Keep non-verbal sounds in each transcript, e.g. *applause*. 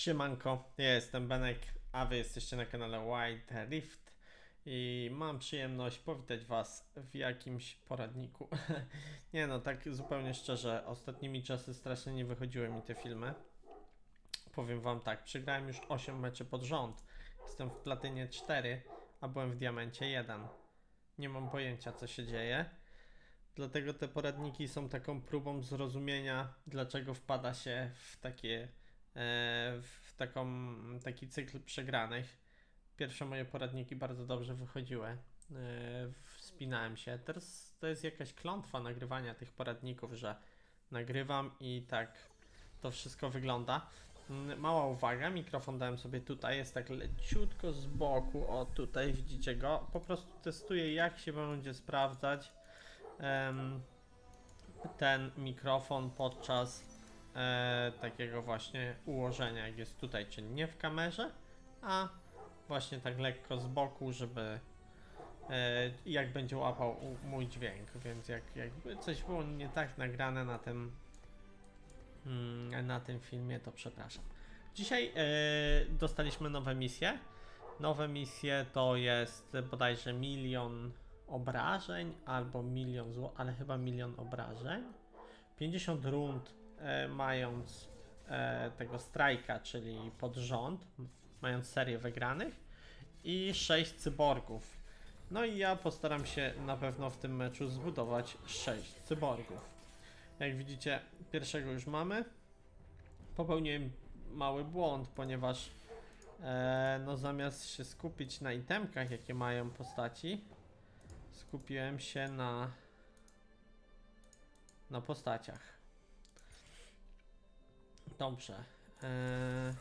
Siemanko, ja jestem Benek, a wy jesteście na kanale White Rift i mam przyjemność powitać was w jakimś poradniku. *laughs* nie no, tak zupełnie szczerze, ostatnimi czasy strasznie nie wychodziły mi te filmy. Powiem wam tak, przegrałem już 8 meczy pod rząd. Jestem w platynie 4, a byłem w diamencie 1. Nie mam pojęcia co się dzieje. Dlatego te poradniki są taką próbą zrozumienia, dlaczego wpada się w takie w taką, taki cykl przegranych. Pierwsze moje poradniki bardzo dobrze wychodziły. E, Wspinałem się. Teraz to jest jakaś klątwa nagrywania tych poradników, że nagrywam i tak to wszystko wygląda. Mm, Mała uwaga, mikrofon dałem sobie tutaj, jest tak leciutko z boku, o tutaj widzicie go. Po prostu testuję jak się będzie sprawdzać em, ten mikrofon podczas e, takiego właśnie ułożenia, jak jest tutaj, czyli nie w kamerze, a właśnie tak lekko z boku, żeby e, jak będzie łapał u- mój dźwięk, więc jak, jakby coś było nie tak nagrane na tym mm, na tym filmie, to przepraszam. Dzisiaj e, dostaliśmy nowe misje. Nowe misje to jest bodajże milion obrażeń albo milion zł, ale chyba milion obrażeń. 50 rund mając e, tego strajka, czyli pod rząd, mając serię wygranych i 6 cyborgów. No i ja postaram się na pewno w tym meczu zbudować 6 cyborgów. Jak widzicie, pierwszego już mamy. Popełniłem mały błąd, ponieważ e, no zamiast się skupić na itemkach, jakie mają postaci, skupiłem się na na postaciach. Dobrze. Eee,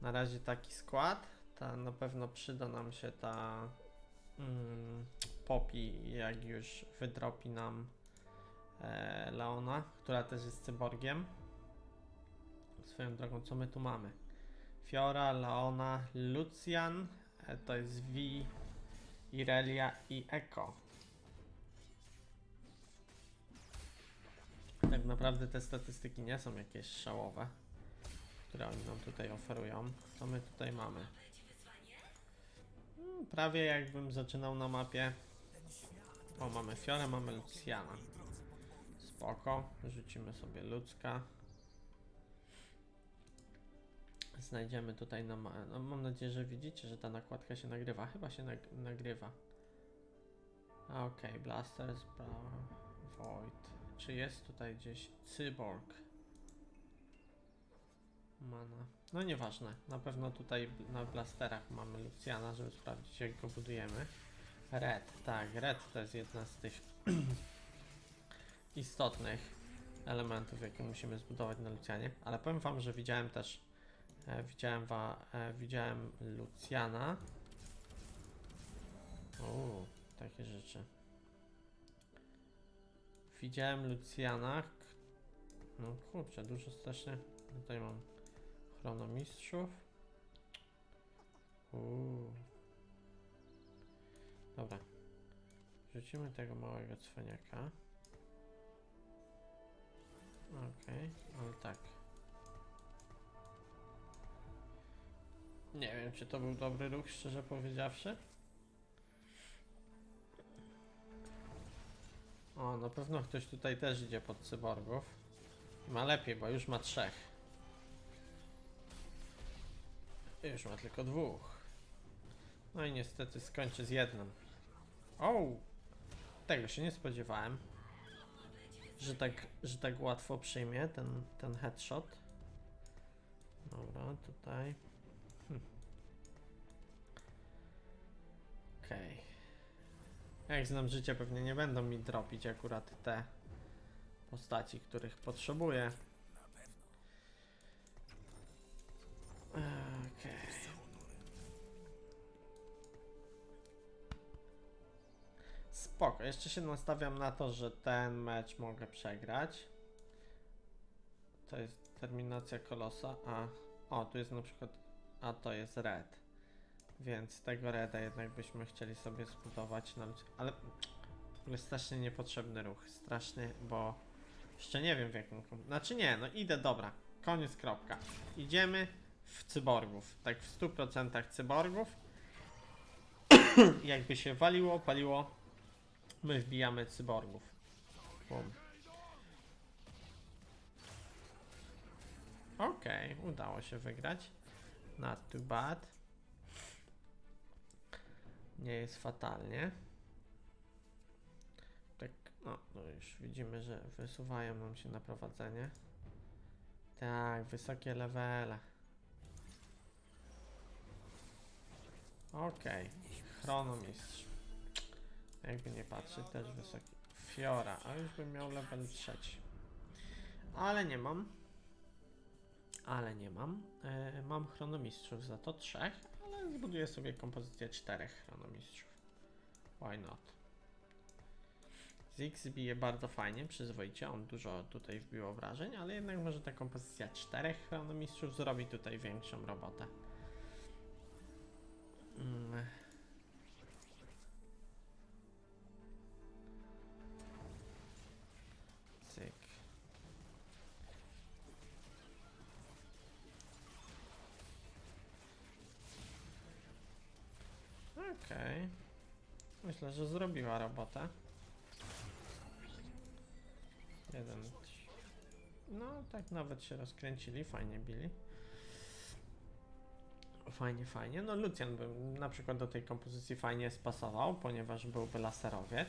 na razie taki skład. Ta, na pewno przyda nam się ta mm, Poppy, jak już wydropi nam e, Leona, która też jest cyborgiem. Swoją drogą, co my tu mamy? Fiora, Leona, Lucian, e, to jest V, Irelia i Echo. Tak naprawdę te statystyki nie są jakieś szałowe, które oni nam tutaj oferują. Co my tutaj mamy? Mm, Prawie jakbym zaczynał na mapie. O, mamy Fiorę, mamy Luciana. Spoko, rzucimy sobie ludzka. Znajdziemy tutaj na no, Mam nadzieję, że widzicie, że ta nakładka się nagrywa. Chyba się nag- nagrywa. Okej, Blasters, Bra- Void. Czy jest tutaj gdzieś Cyborg? Mana. No nieważne. Na pewno tutaj na blasterach mamy Luciana, żeby sprawdzić jak go budujemy. Red, tak, red to jest jedna z tych *clears throat* istotnych elementów, jakie musimy zbudować na Lucianie. Ale powiem wam, że widziałem też e, widziałem wa, e, widziałem Luciana. O, takie rzeczy. Widziałem Lucjana. No kurczę, dużo strasznie. Tutaj mam chronomistrzów. Uuu. Dobra. Rzucimy tego małego cwaniaka. Okej, ale tak. Nie wiem, czy to był dobry ruch, szczerze powiedziawszy. O, na pewno ktoś tutaj też idzie pod cyborgów. Ma lepiej, bo już ma trzech. Już ma tylko dwóch. No i niestety skończy z jednym. O! Tego się nie spodziewałem. Że tak, że tak łatwo przyjmie ten, ten headshot. Dobra, tutaj. Hm. Okej. Jak znam życie, pewnie nie będą mi dropić akurat te postaci, których potrzebuję. Okej. Spoko, jeszcze się nastawiam na to, że ten mecz mogę przegrać. To jest terminacja kolosa, a o, tu jest na przykład, a to jest red. Więc tego reda jednak byśmy chcieli sobie zbudować ludzie. Ale w ogóle strasznie niepotrzebny ruch. Strasznie, bo jeszcze nie wiem w jakim. Znaczy nie, no idę, dobra. Koniec, kropka. Idziemy w cyborgów. Tak w 100% cyborgów. *coughs* Jakby się waliło, paliło, my wbijamy cyborgów. Bum. Okej, udało się wygrać. Not too bad. Nie jest fatalnie. Tak, no, no już widzimy, że wysuwają nam się na prowadzenie. Tak, wysokie levele. Okej, chronomistrz. Jakby nie patrzy, też wysoki. Fiora, a już bym miał level trzeci. Ale nie mam. Ale nie mam. E, mam chronomistrzów za to trzech, ale zbuduję sobie kompozycję czterech chronomistrzów. Why not? Ziggs bije bardzo fajnie, przyzwoicie, on dużo tutaj wbił obrażeń, ale jednak może ta kompozycja czterech chronomistrzów zrobi tutaj większą robotę. Mm. Okej. Myślę, że zrobiła robotę. Jeden. No, tak nawet się rozkręcili, fajnie bili. Fajnie, fajnie. No, Lucian by na przykład do tej kompozycji fajnie spasował, ponieważ byłby laserowiec,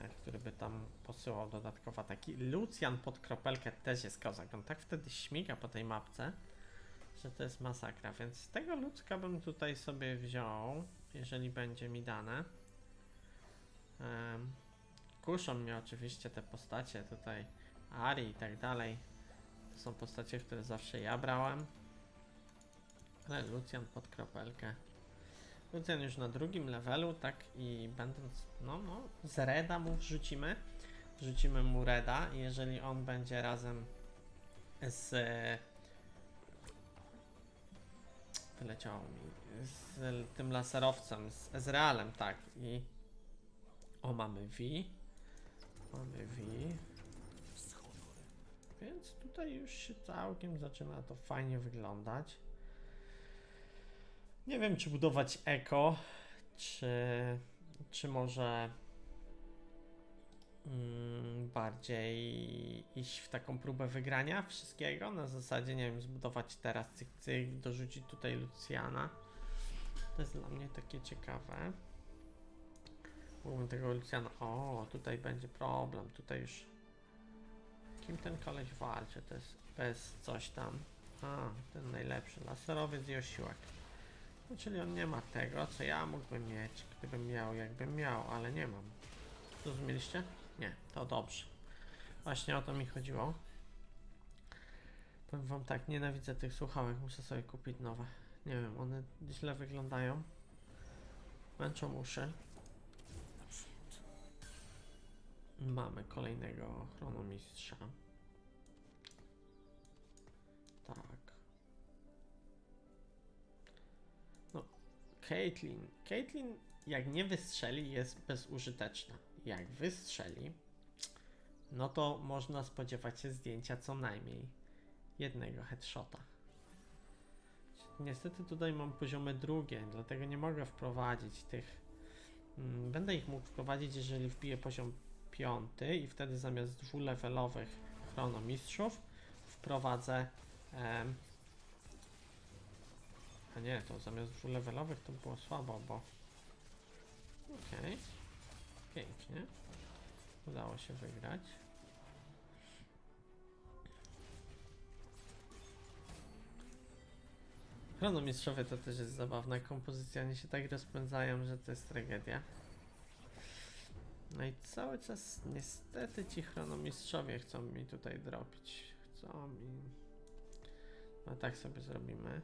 e, który by tam posyłał dodatkowo ataki. Lucian pod kropelkę też jest kozak. On tak wtedy śmiga po tej mapce, że to jest masakra. Więc tego ludzka bym tutaj sobie wziął, jeżeli będzie mi dane. Kuszą mnie oczywiście te postacie tutaj, Ari i tak dalej. To są postacie, które zawsze ja brałem. Ale Lucian pod kropelkę. Lucian już na drugim levelu, tak i będąc, no, no, z Reda mu wrzucimy. Wrzucimy mu Reda i jeżeli on będzie razem z... Wyleciało mi. Z tym laserowcem, z Ezrealem, tak. I... O, mamy V. Mamy V. Więc tutaj już się całkiem zaczyna to fajnie wyglądać. Nie wiem, czy budować eko, czy, czy może bardziej iść w taką próbę wygrania wszystkiego. Na zasadzie, nie wiem, zbudować teraz cyk, cyk, dorzucić tutaj Luciana. To jest dla mnie takie ciekawe. Mógłbym tego Luciana. O, tutaj będzie problem. Tutaj już. Kim ten koleś walczy? To jest bez coś tam. A, ten najlepszy. Laserowiec i osiłek. No, czyli on nie ma tego, co ja mógłbym mieć, gdybym miał, jakbym miał, ale nie mam. Zrozumieliście? Nie, to dobrze. Właśnie o to mi chodziło. Powiem wam tak, nienawidzę tych słuchawek, muszę sobie kupić nowe. Nie wiem, one źle wyglądają. Męczą uszy. Mamy kolejnego chronomistrza. Tak. No, Caitlyn. Caitlyn, jak nie wystrzeli, jest bezużyteczna. Jak wystrzeli, no to można spodziewać się zdjęcia co najmniej jednego headshota. Niestety tutaj mam poziomy drugie, dlatego nie mogę wprowadzić tych. Mm, Będę ich mógł wprowadzić, jeżeli wbiję poziom piąty i wtedy zamiast dwulevelowych chronomistrzów wprowadzę. a nie, to zamiast dwulevelowych to było słabo, bo. Okej. Pięknie. Udało się wygrać. Chronomistrzowie to też jest zabawna kompozycja, oni się tak rozpędzają, że to jest tragedia. No i cały czas niestety ci chronomistrzowie chcą mi tutaj dropić. Chcą mi... No tak sobie zrobimy.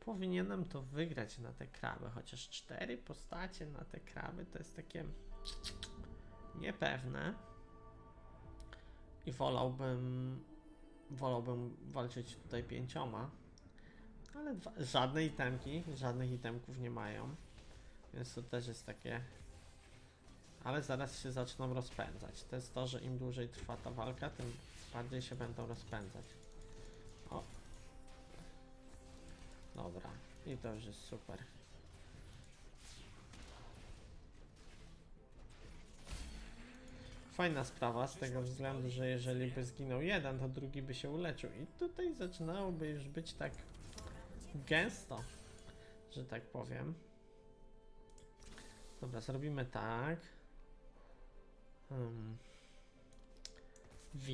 Powinienem to wygrać na te kraby, chociaż cztery postacie na te kraby to jest takie niepewne. I wolałbym wolałbym walczyć tutaj pięcioma. Ale dwa, żadne itemki, żadnych itemków nie mają. Więc to też jest takie. Ale zaraz się zaczną rozpędzać. To jest to, że im dłużej trwa ta walka, tym bardziej się będą rozpędzać. O. Dobra, i to już jest super. Fajna sprawa z tego względu, że jeżeli by zginął jeden, to drugi by się uleczył. I tutaj zaczynałoby już być tak gęsto, że tak powiem. Dobra, zrobimy tak. Hmm. V.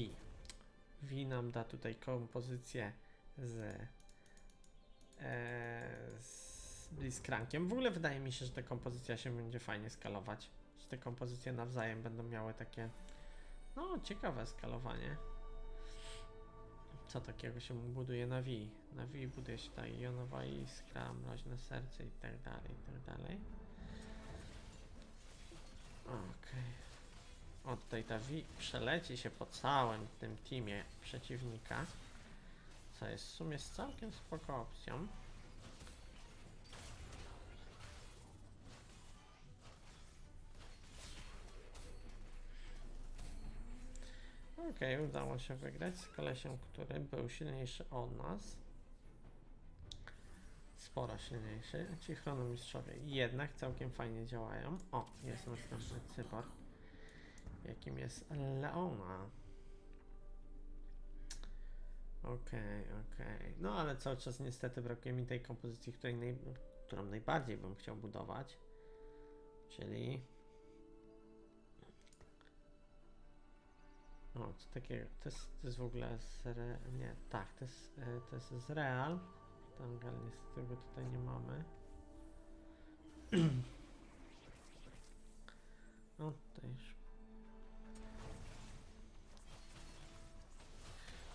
V nam da tutaj kompozycję z, e, z Blitzcrankiem. W ogóle wydaje mi się, że ta kompozycja się będzie fajnie skalować. Że te kompozycje nawzajem będą miały takie, no, ciekawe skalowanie. Co takiego się buduje na V? Na V buduje się ta jonowa iskra, mroźne serce i tak dalej, i tak dalej. Okej. O, tutaj ta V przeleci się po całym tym teamie przeciwnika. Co jest w sumie całkiem spoko opcją. Okej, udało się wygrać z kolesiem, który był silniejszy od nas. Sporo silniejszy. Ci chronomistrzowie jednak całkiem fajnie działają. O, jest następny cyborg jakim jest Leona. Okej, okej. No ale cały czas niestety brakuje mi tej kompozycji, której naj, którą najbardziej bym chciał budować. Czyli... O, co takiego? To jest, to jest w ogóle z re... Nie, tak, to jest, e, to jest z Real. Tam niestety go tutaj nie mamy. *clears throat* O, tutaj już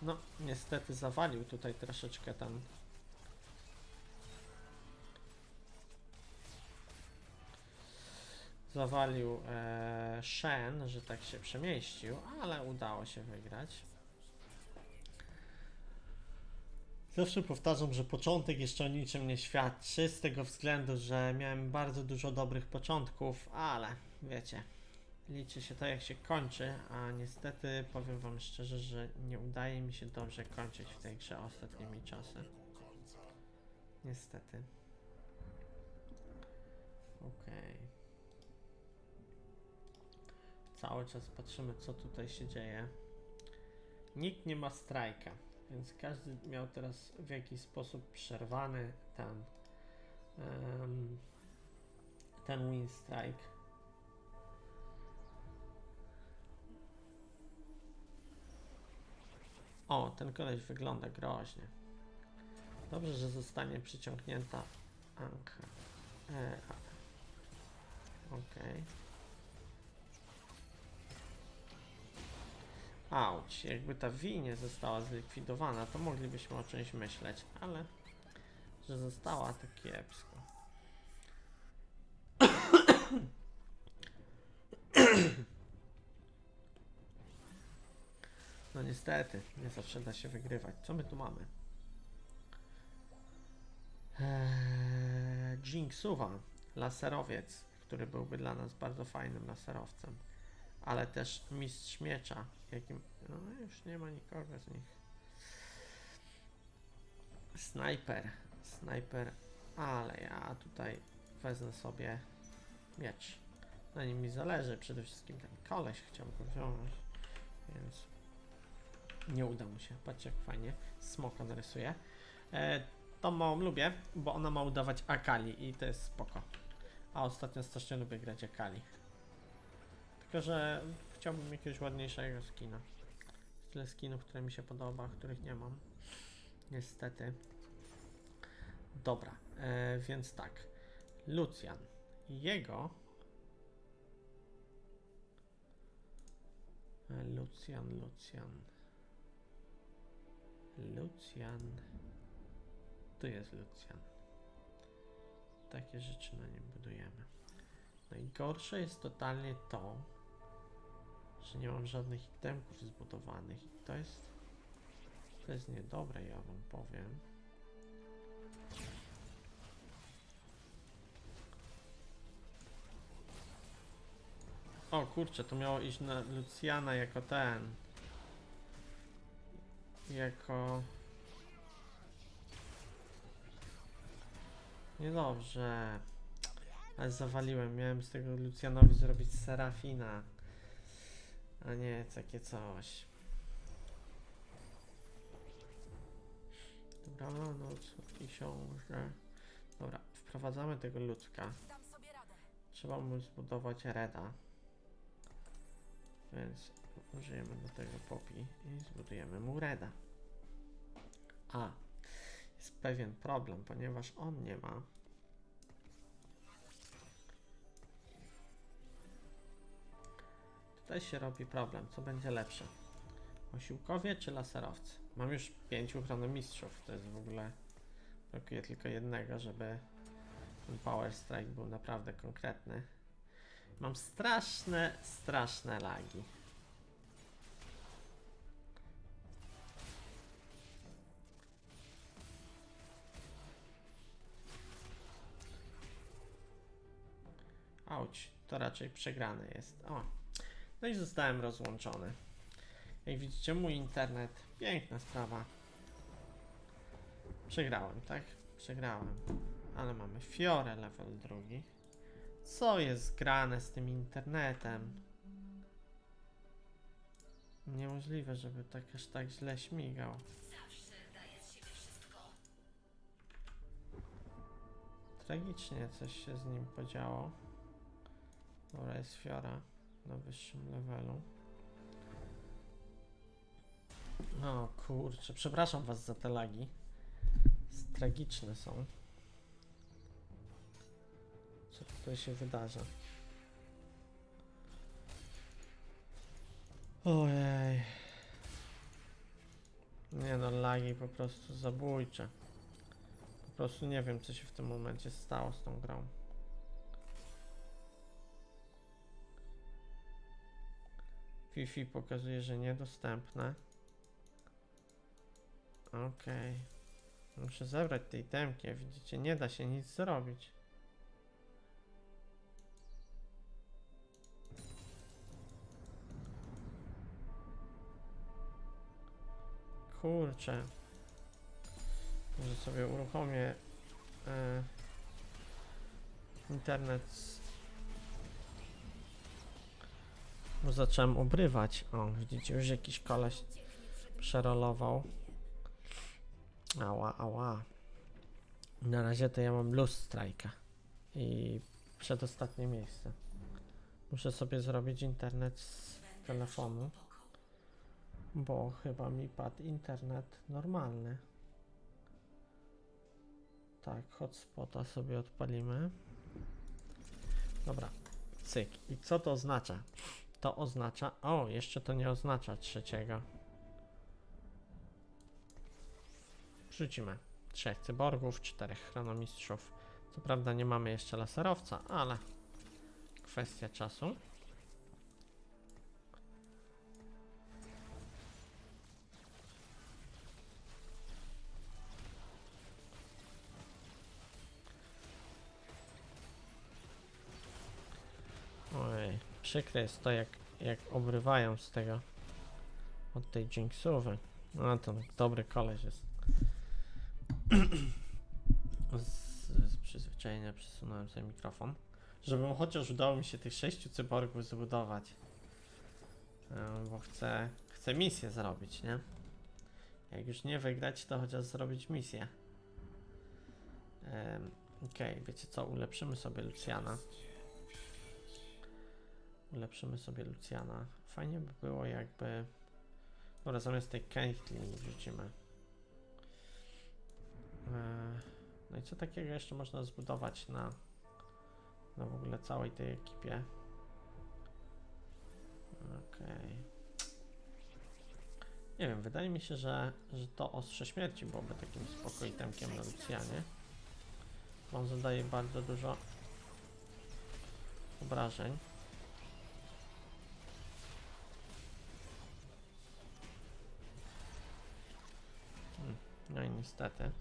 No, niestety zawalił tutaj troszeczkę ten. Zawalił e, Shen, że tak się przemieścił, ale udało się wygrać. Zawsze powtarzam, że początek jeszcze o niczym nie świadczy, z tego względu, że miałem bardzo dużo dobrych początków, ale wiecie, liczy się to jak się kończy, a niestety powiem wam szczerze, że nie udaje mi się dobrze kończyć w tej grze ostatnimi czasy. Niestety. Okej. Cały czas patrzymy co tutaj się dzieje. Nikt nie ma strajka, więc każdy miał teraz w jakiś sposób przerwany ten em, ten win strike. O, ten koleś wygląda groźnie. Dobrze, że zostanie przyciągnięta Anka. E, Okej. Auć, jakby ta V nie została zlikwidowana, to moglibyśmy o czymś myśleć, ale że została, to kiepsko. No niestety, nie zawsze da się wygrywać. Co my tu mamy? Eee, Jinxuwa, laserowiec, który byłby dla nas bardzo fajnym laserowcem. Ale też mistrz miecza, jakim... No już nie ma nikogo z nich. Snajper, snajper, ale ja tutaj wezmę sobie miecz. Na nim mi zależy, przede wszystkim ten koleś chciał go wziąć, więc nie uda mu się. Patrzcie jak fajnie. Smoka narysuje. E, tą małą lubię, bo ona ma udawać Akali i to jest spoko. A ostatnio strasznie lubię grać Akali. Tylko, że chciałbym jakiegoś ładniejszego skina. Tyle skinów, które mi się podoba, których nie mam. Niestety. Dobra, e, więc tak. Lucian. Jego E, Lucian, Lucian. Lucian. Tu jest Lucian. Takie rzeczy na nim budujemy. Najgorsze jest totalnie to, że nie mam żadnych itemków zbudowanych i to jest to jest niedobre, ja wam powiem. O kurczę, to miało iść na Luciana jako ten. Jako... Niedobrze. Ale zawaliłem, miałem z tego Lucianowi zrobić Serafina. A nie takie coś. Dobra, no słodki książę. Dobra, wprowadzamy tego ludzka. Trzeba mu zbudować reda. Więc użyjemy do tego popi i zbudujemy mu reda. A, jest pewien problem, ponieważ on nie ma. Tutaj się robi problem, co będzie lepsze? Osiłkowie czy laserowcy? Mam już pięciu chronomistrzów, to jest w ogóle... Brakuje tylko jednego, żeby ten Power Strike był naprawdę konkretny. Mam straszne, straszne lagi. Auć, to raczej przegrany jest. O, no i zostałem rozłączony. Jak widzicie, mój internet, piękna sprawa. Przegrałem, tak? Przegrałem. Ale mamy Fiore level drugi. Co jest grane z tym internetem? Niemożliwe, żeby tak aż tak źle śmigał. Tragicznie coś się z nim podziało. Dobra, jest Fiora na wyższym levelu. O kurczę, przepraszam was za te lagi. Tragiczne są. Co tutaj się wydarza? Ojej. Nie no, lagi po prostu zabójcze. Po prostu nie wiem, co się w tym momencie stało z tą grą. Wi-Fi pokazuje, że niedostępne. Okej. Muszę zebrać tej temki, widzicie, nie da się nic zrobić. Kurczę. Może sobie uruchomię e, internet. z- Bo zacząłem obrywać. O, widzicie, już jakiś koleś przerolował. Ała, ała. Na razie to ja mam luz strajka. I przedostatnie miejsce. Muszę sobie zrobić internet z telefonu. Bo chyba mi padł internet normalny. Tak, hotspota sobie odpalimy. Dobra, cyk. I co to oznacza? To oznacza. O, jeszcze to nie oznacza trzeciego. Wrzucimy trzech cyborgów, czterech chronomistrzów. Co prawda nie mamy jeszcze laserowca, ale kwestia czasu. Przykre jest to, jak, jak obrywają z tego od tej Jinxowy. No to dobry koleś jest. *clears throat* z, z przyzwyczajenia przesunąłem sobie mikrofon, żeby chociaż udało mi się tych sześciu cyborgów zbudować. E, Bo chcę, chcę misję zrobić, nie? Jak już nie wygrać, to chociaż zrobić misję. Em, Okej, wiecie co? Ulepszymy sobie Luciana. Ulepszymy sobie Luciana. Fajnie by było jakby... Dobra, zamiast tej Caitlyn wrzucimy. Eee, No i co takiego jeszcze można zbudować na, na w ogóle całej tej ekipie? Okej. Nie wiem, wydaje mi się, że, że to ostrze śmierci byłoby takim spoko itemkiem na Lucianie. On zadaje bardzo dużo obrażeń. No i niestety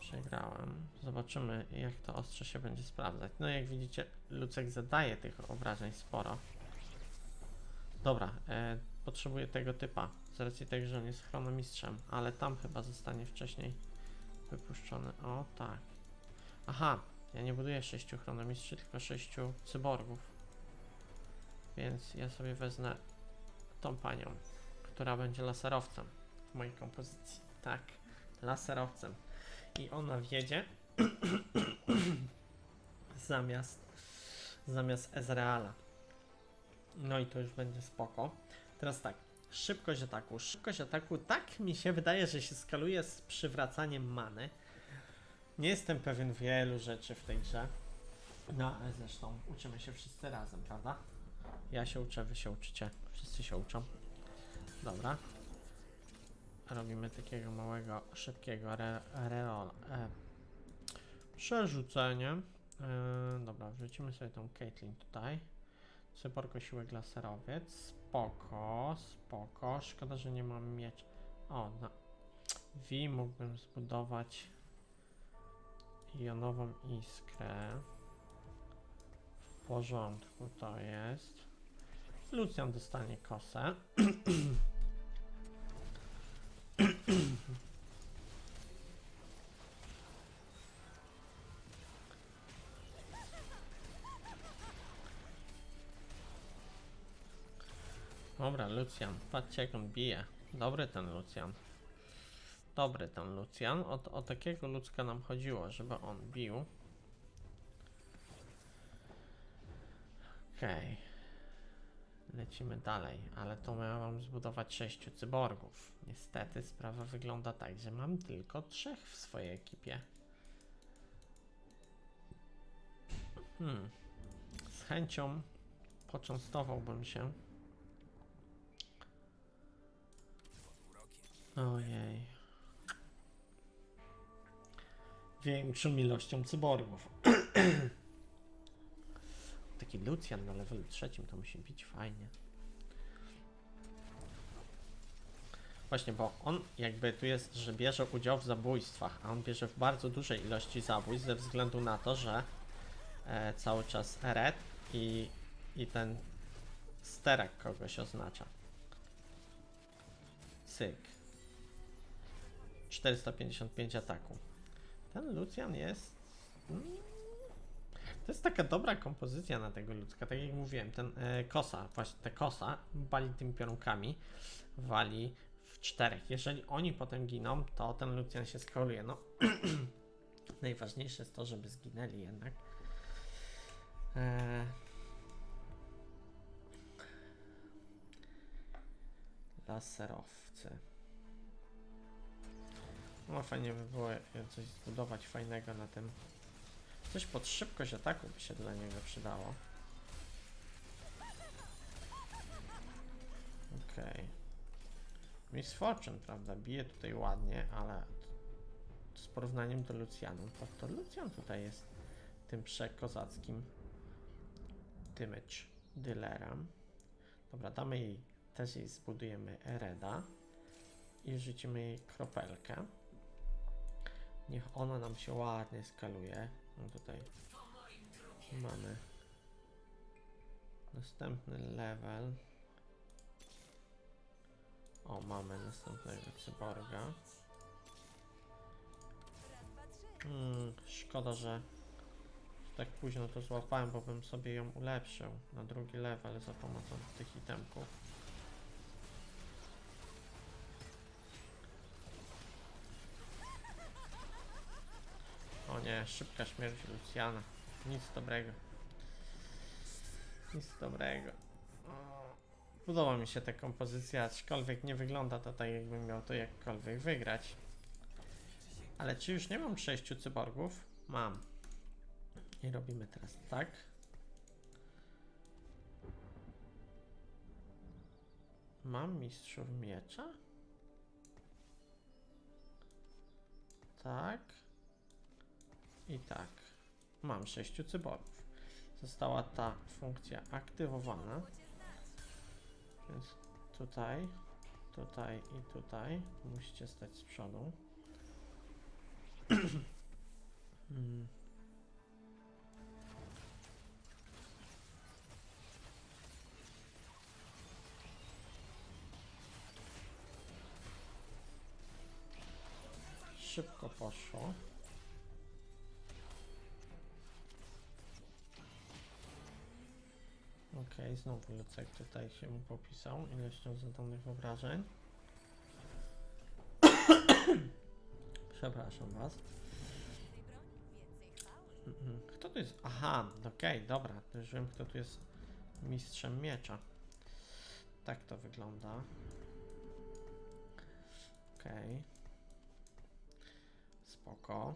przegrałem. Zobaczymy jak to ostrze się będzie sprawdzać. No jak widzicie Lucek zadaje tych obrażeń sporo. Dobra, e, potrzebuję tego typa. Z racji tego, że on jest chronomistrzem, ale tam chyba zostanie wcześniej wypuszczony. O tak. Aha, ja nie buduję sześciu chronomistrzy, tylko sześciu cyborgów. Więc ja sobie wezmę tą panią, która będzie laserowcem w mojej kompozycji. Tak, laserowcem. I ona wjedzie *clears throat* zamiast zamiast Ezreala. No i to już będzie spoko. Teraz tak, szybkość ataku. Szybkość ataku tak mi się wydaje, że się skaluje z przywracaniem many. Nie jestem pewien wielu rzeczy w tej grze. No, ale zresztą uczymy się wszyscy razem, prawda? Ja się uczę, wy się uczycie. Wszyscy się uczą. Dobra. Robimy takiego małego, szybkiego re. E, przerzucenie. E, dobra, wrzucimy sobie tą Caitlyn tutaj. Cyborgo siłek laserowiec. Spoko, spoko. Szkoda, że nie mam miecz. O, na V mógłbym zbudować jonową iskrę. W porządku to jest. Lucian dostanie kosę. *clears throat* *clears throat* Dobra, Lucian, patrzcie jak on bije. Dobry ten Lucian. Dobry ten Lucian. O, o takiego ludzka nam chodziło, żeby on bił. Okej. Lecimy dalej, ale to miałam zbudować sześciu cyborgów. Niestety sprawa wygląda tak, że mam tylko trzech w swojej ekipie. Hmm. Z chęcią poczęstowałbym się Ojej. Większą ilością cyborgów. *clears throat* Taki Lucian na levelu trzecim to musi być fajnie. Właśnie, bo on jakby tu jest, że bierze udział w zabójstwach, a on bierze w bardzo dużej ilości zabójstw ze względu na to, że e, cały czas red i, i ten sterek kogoś oznacza. Cyk. 455 ataku. Ten Lucian jest. mm, To jest taka dobra kompozycja na tego ludzka. Tak jak mówiłem, ten e, kosa, właśnie ta kosa wali tymi piorunkami, wali w czterech. Jeżeli oni potem giną, to ten Lucian się skoluje. No, *clears throat* najważniejsze jest to, żeby zginęli jednak. E... Laserowcy. No fajnie by było coś zbudować fajnego na tym. Coś pod szybkość ataku by się dla niego przydało. Okej. Okay. Miss Fortune, prawda? Bije tutaj ładnie, ale z porównaniem do Lucianu, to, to Lucian tutaj jest tym przekozackim damage dealerem. Dobra, damy jej, też jej zbudujemy Reda i rzucimy jej kropelkę. Niech ona nam się ładnie skaluje. No tutaj mamy następny level. O, mamy następnego cyborga. Hmm, szkoda, że tak późno to złapałem, bo bym sobie ją ulepszył na drugi level za pomocą tych itemków. O szybka śmierć Luciana. Nic dobrego. Nic dobrego. Podoba mi się ta kompozycja, aczkolwiek nie wygląda to tak, jakbym miał to jakkolwiek wygrać. Ale czy już nie mam sześciu cyborgów? Mam. I robimy teraz tak. Mam mistrzów miecza? Tak. I tak. Mam sześciu cyborgów. Została ta funkcja aktywowana. Więc tutaj, tutaj i tutaj musicie stać z przodu. Mm. Szybko poszło. Okej, znowu Lucek tutaj się mu popisał. Ileścią zadanych obrażeń. *coughs* Przepraszam was. Mhm. Kto tu jest? Aha, okej, dobra. To już wiem, kto tu jest mistrzem miecza. Tak to wygląda. Okej. Spoko.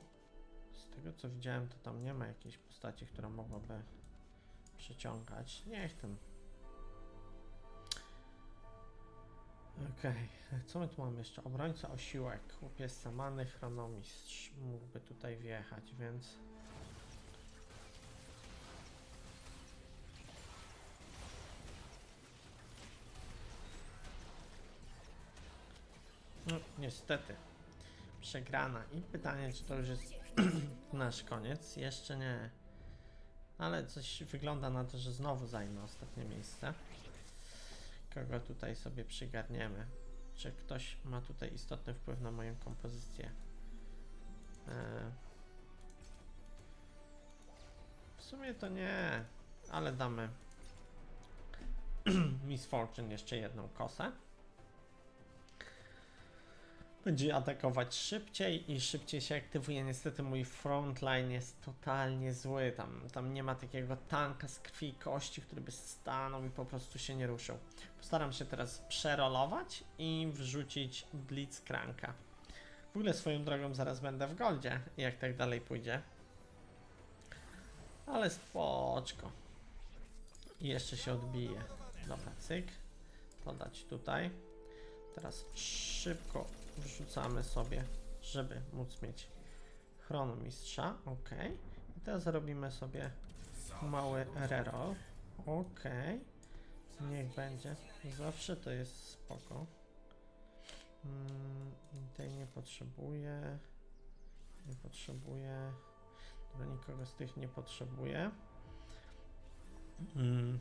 Z tego co widziałem, to tam nie ma jakiejś postaci, która mogłaby przyciągać. Niech ten. Okej, co my tu mamy jeszcze? Obrońca osiłek, łupiec samany, chronomistrz mógłby tutaj wjechać, więc... No, niestety. Przegrana. I pytanie, czy to już jest *clears throat* nasz koniec? Jeszcze nie. Ale coś wygląda na to, że znowu zajmę ostatnie miejsce. Kogo tutaj sobie przygarniemy? Czy ktoś ma tutaj istotny wpływ na moją kompozycję? E... W sumie to nie, ale damy *clears throat* Miss Fortune jeszcze jedną kosę. Będzie atakować szybciej i szybciej się aktywuje. Niestety mój frontline jest totalnie zły. Tam, tam nie ma takiego tanka z krwi i kości, który by stanął i po prostu się nie ruszył. Postaram się teraz przerolować i wrzucić Blitzcranka. W ogóle swoją drogą zaraz będę w goldzie, jak tak dalej pójdzie. Ale spoczko. I jeszcze się odbije. Dobra, cyk. To dać tutaj. Teraz szybko wrzucamy sobie, żeby móc mieć chronomistrza. Ok. I teraz robimy sobie mały reroll. Ok. Niech będzie. Zawsze to jest spoko. Mm, tej nie potrzebuję. Nie potrzebuję. Dobra, nikogo z tych nie potrzebuję. Mm.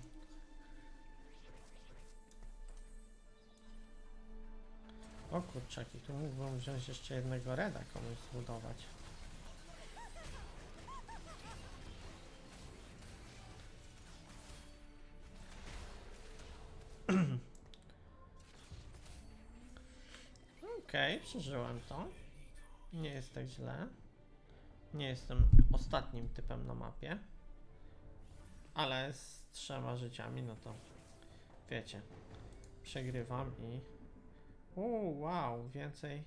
O kurczaki, tu mógłbym wziąć jeszcze jednego reda komuś zbudować. *clears throat* Okej, przeżyłem to. Nie jest tak źle. Nie jestem ostatnim typem na mapie. Ale z trzema życiami, no to wiecie, przegrywam i Uuu, wow, więcej.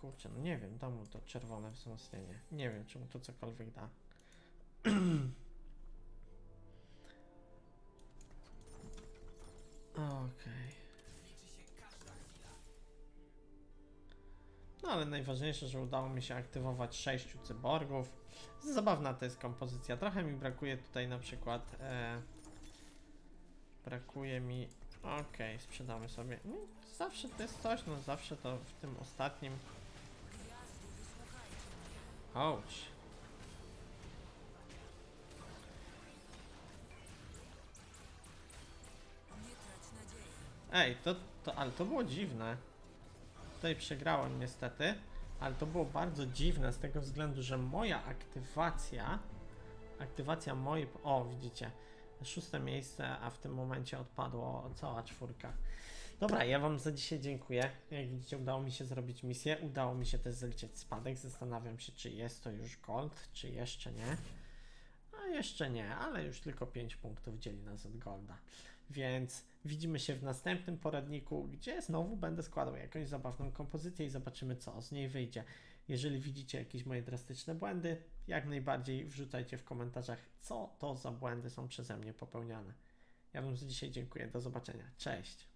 Kurczę, no nie wiem, da mu to czerwone wzmocnienie. Nie wiem, czy mu to cokolwiek da. *clears throat* Okej. No ale najważniejsze, że udało mi się aktywować sześciu cyborgów. Zabawna to jest kompozycja. Trochę mi brakuje tutaj na przykład. E, brakuje mi Okej, sprzedamy sobie. No, zawsze to jest coś, no zawsze to w tym ostatnim. Ouch. Ej, to, to, ale to było dziwne. Tutaj przegrałem niestety, ale to było bardzo dziwne z tego względu, że moja aktywacja, aktywacja mojej, o widzicie, szóste miejsce, a w tym momencie odpadło cała czwórka. Dobra, ja Wam za dzisiaj dziękuję. Jak widzicie, udało mi się zrobić misję. Udało mi się też zaliczyć spadek. Zastanawiam się, czy jest to już gold, czy jeszcze nie. A jeszcze nie, ale już tylko 5 punktów dzieli nas od golda. Więc widzimy się w następnym poradniku, gdzie znowu będę składał jakąś zabawną kompozycję i zobaczymy, co z niej wyjdzie. Jeżeli widzicie jakieś moje drastyczne błędy, jak najbardziej wrzucajcie w komentarzach, co to za błędy są przeze mnie popełniane. Ja Wam za dzisiaj dziękuję. Do zobaczenia. Cześć.